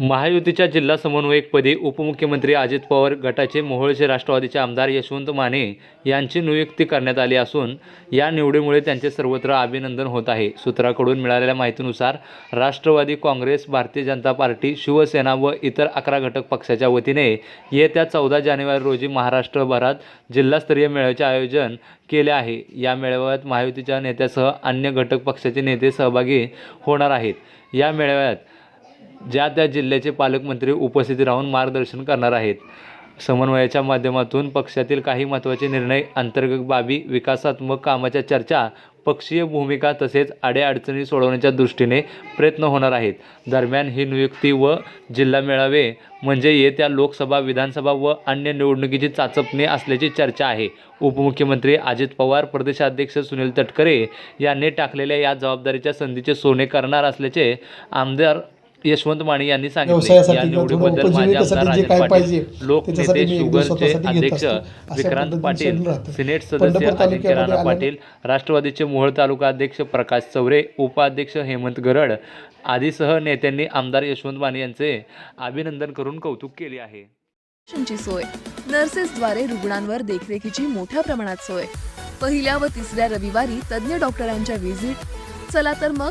महायुतीच्या जिल्हा समन्वयकपदी उपमुख्यमंत्री अजित पवार गटाचे मोहोळचे राष्ट्रवादीचे आमदार यशवंत माने यांची नियुक्ती करण्यात आली असून या निवडीमुळे त्यांचे सर्वत्र अभिनंदन होत आहे. सूत्राकडून मिळालेल्या माहितीनुसार राष्ट्रवादी काँग्रेस भारतीय जनता पार्टी शिवसेना व इतर अकरा घटक पक्षाच्या वतीने येत्या चौदा जानेवारी रोजी महाराष्ट्रभरात जिल्हास्तरीय मेळाव्याचे आयोजन केले आहे. या मेळाव्यात महायुतीच्या नेत्यासह अन्य घटक पक्षाचे नेते सहभागी होणार आहेत. या मेळाव्यात ज्या त्या जिल्ह्याचे पालकमंत्री उपस्थित राहून मार्गदर्शन करणार आहेत. समन्वयाच्या माध्यमातून पक्षातील काही महत्त्वाचे निर्णय अंतर्गत बाबी विकासात्मक कामाच्या चर्चा पक्षीय भूमिका तसेच अडीअडचणी सोडवण्याच्या दृष्टीने प्रयत्न होणार आहेत. दरम्यान ही नियुक्ती व जिल्हा मेळावे म्हणजे येत्या लोकसभा विधानसभा व अन्य निवडणुकीची चाचपणी असल्याची चर्चा आहे. उपमुख्यमंत्री अजित पवार प्रदेशाध्यक्ष सुनील तटकरे यांनी टाकलेल्या या जबाबदारीच्या संधीचे सोने करणार असल्याचे आमदार यशवंत माने यांनी सांगितले या निवडीबद्दल माझे आमदार राजन पाटील लोकनेते शुगरचे अध्यक्ष विक्रांत पाटील. सिनेट सदस्य अजिंक्य राणा पाटील राष्ट्रवादीचे मोहोळ तालुका अध्यक्ष प्रकाश चौरे उपाध्यक्ष हेमंत गरड आदीसह नेत्यांनी आमदार यशवंत माने यांचे अभिनंदन करून कौतुक केले आहे. सोय. नर्सेसद्वारे रुग्णांवर देखरेखीची मोठ्या प्रमाणात सोय. पहिल्या व तिसऱ्या रविवारी तज्ज्ञ डॉक्टरांच्या व्हिजिट. चला तर मग